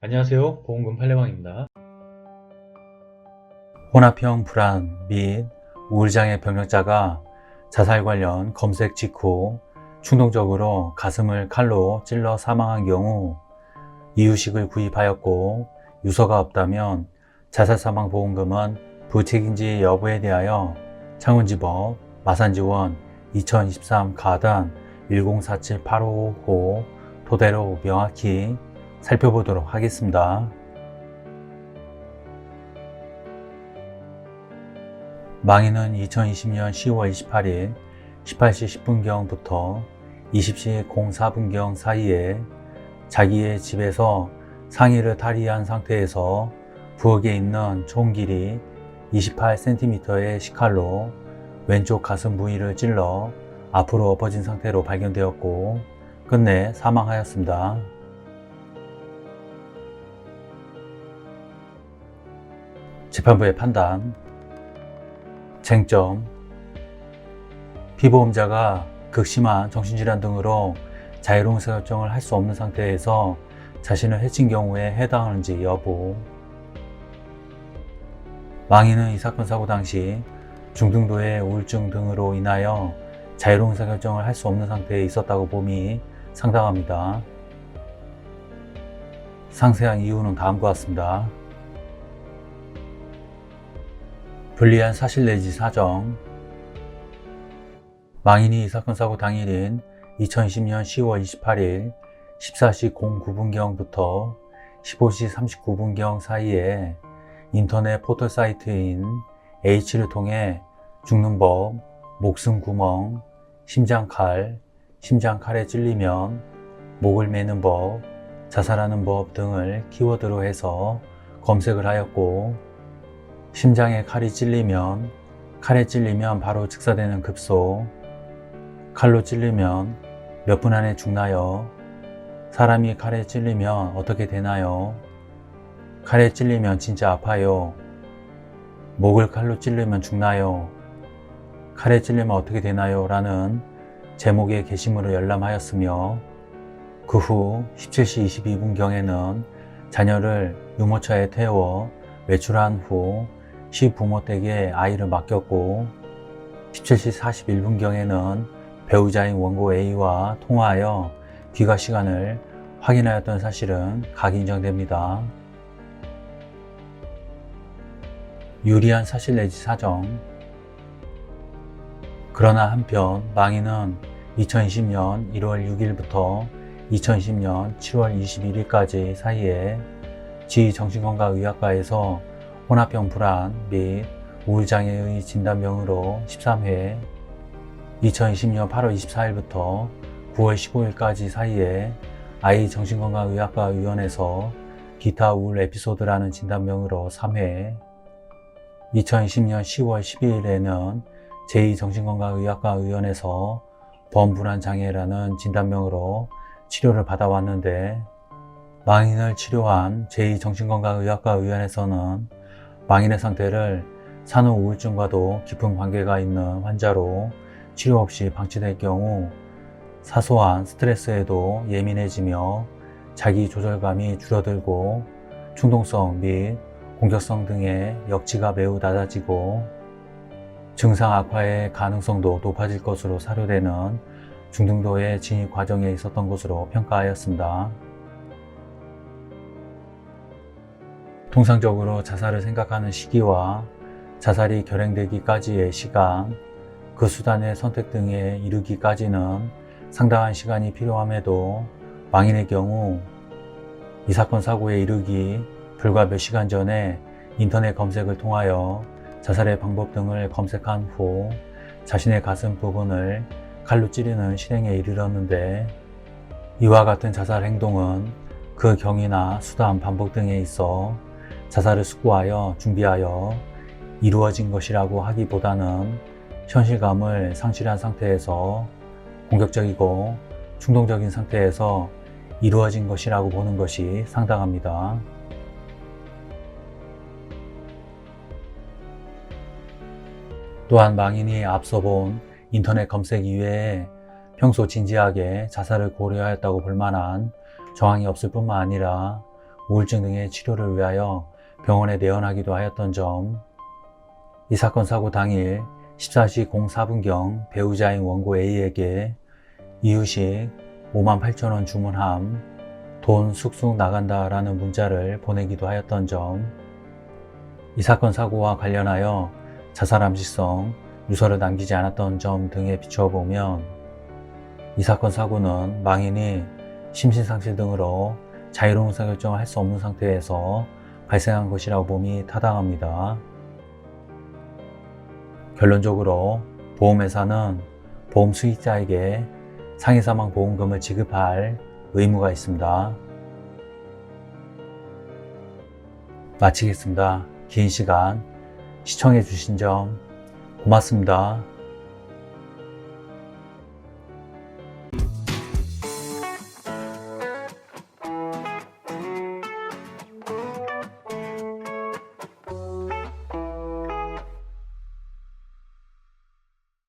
안녕하세요. 보험금 팔례방입니다. 혼합형 불안 및 우울장애 병력자가 자살 관련 검색 직후 충동적으로 가슴을 칼로 찔러 사망한 경우 이유식을 구입하였고 유서가 없다면 자살 사망 보험금은 부책인지 여부에 대하여 창원지법 마산지원 2023 가단 10478555 토대로 명확히 살펴보도록 하겠습니다. 망인은 2020년 10월 28일 18시 10분경부터 20시 04분경 사이에 자기의 집에서 상의를 탈의한 상태에서 부엌에 있는 총 길이 28cm의 식칼로 왼쪽 가슴 부위를 찔러 앞으로 엎어진 상태로 발견되었고 끝내 사망하였습니다. 재판부의 판단 쟁점 피보험자가 극심한 정신질환 등으로 자유로운 의사결정을 할 수 없는 상태에서 자신을 해친 경우에 해당하는지 여부 망인은 이 사건 사고 당시 중등도의 우울증 등으로 인하여 자유로운 의사결정을 할 수 없는 상태에 있었다고 봄이 상당합니다. 상세한 이유는 다음과 같습니다. 불리한 사실 내지 사정. 망인이 이 사건 사고 당일인 2020년 10월 28일 14시 09분경부터 15시 39분경 사이에 인터넷 포털 사이트인 H를 통해 죽는 법, 목숨 구멍, 심장칼, 심장칼에 찔리면 목을 매는 법, 자살하는 법 등을 키워드로 해서 검색을 하였고 심장에 칼이 찔리면 칼에 찔리면 바로 즉사되는 급소 칼로 찔리면 몇 분 안에 죽나요? 사람이 칼에 찔리면 어떻게 되나요? 칼에 찔리면 진짜 아파요. 목을 칼로 찔리면 죽나요? 칼에 찔리면 어떻게 되나요? 라는 제목의 게시물을 열람하였으며 그 후 17시 22분경에는 자녀를 유모차에 태워 외출한 후 시부모 댁에 아이를 맡겼고 17시 41분경에는 배우자인 원고 A와 통화하여 귀가 시간을 확인하였던 사실은 각인정됩니다. 유리한 사실 내지 사정 그러나 한편 망인은 2020년 1월 6일부터 2020년 7월 21일까지 사이에 지정신건강의학과에서 혼합형 불안 및 우울장애의 진단명으로 13회 2020년 8월 24일부터 9월 15일까지 사이에 아이 정신건강의학과 의원에서 기타 우울 에피소드라는 진단명으로 3회 2020년 10월 12일에는 제2정신건강의학과 의원에서 범불안장애라는 진단명으로 치료를 받아왔는데 망인을 치료한 제2정신건강의학과 의원에서는 망인의 상태를 산후 우울증과도 깊은 관계가 있는 환자로 치료 없이 방치될 경우 사소한 스트레스에도 예민해지며 자기 조절감이 줄어들고 충동성 및 공격성 등의 역치가 매우 낮아지고 증상 악화의 가능성도 높아질 것으로 사료되는 중등도의 진입 과정에 있었던 것으로 평가하였습니다. 통상적으로 자살을 생각하는 시기와 자살이 결행되기까지의 시간, 그 수단의 선택 등에 이르기까지는 상당한 시간이 필요함에도 망인의 경우 이 사건 사고에 이르기 불과 몇 시간 전에 인터넷 검색을 통하여 자살의 방법 등을 검색한 후 자신의 가슴 부분을 칼로 찌르는 실행에 이르렀는데 이와 같은 자살 행동은 그 경위나 수단 반복 등에 있어 자살을 수고하여 준비하여 이루어진 것이라고 하기보다는 현실감을 상실한 상태에서 공격적이고 충동적인 상태에서 이루어진 것이라고 보는 것이 상당합니다. 또한 망인이 앞서 본 인터넷 검색 이외에 평소 진지하게 자살을 고려하였다고 볼 만한 정황이 없을 뿐만 아니라 우울증 등의 치료를 위하여 병원에 내원하기도 하였던 점, 이 사건 사고 당일 14시 04분경 배우자인 원고 A에게 이유식 5만 8천 원 주문함, 돈 쑥쑥 나간다 라는 문자를 보내기도 하였던 점, 이 사건 사고와 관련하여 자살 암시성 유서를 남기지 않았던 점 등에 비추어 보면 이 사건 사고는 망인이 심신상실 등으로 자유로운 의사결정을 할 수 없는 상태에서 발생한 것이라고 봄이 타당합니다. 결론적으로 보험회사는 보험 수익자에게 상해사망 보험금을 지급할 의무가 있습니다. 마치겠습니다. 긴 시간 시청해 주신 점 고맙습니다.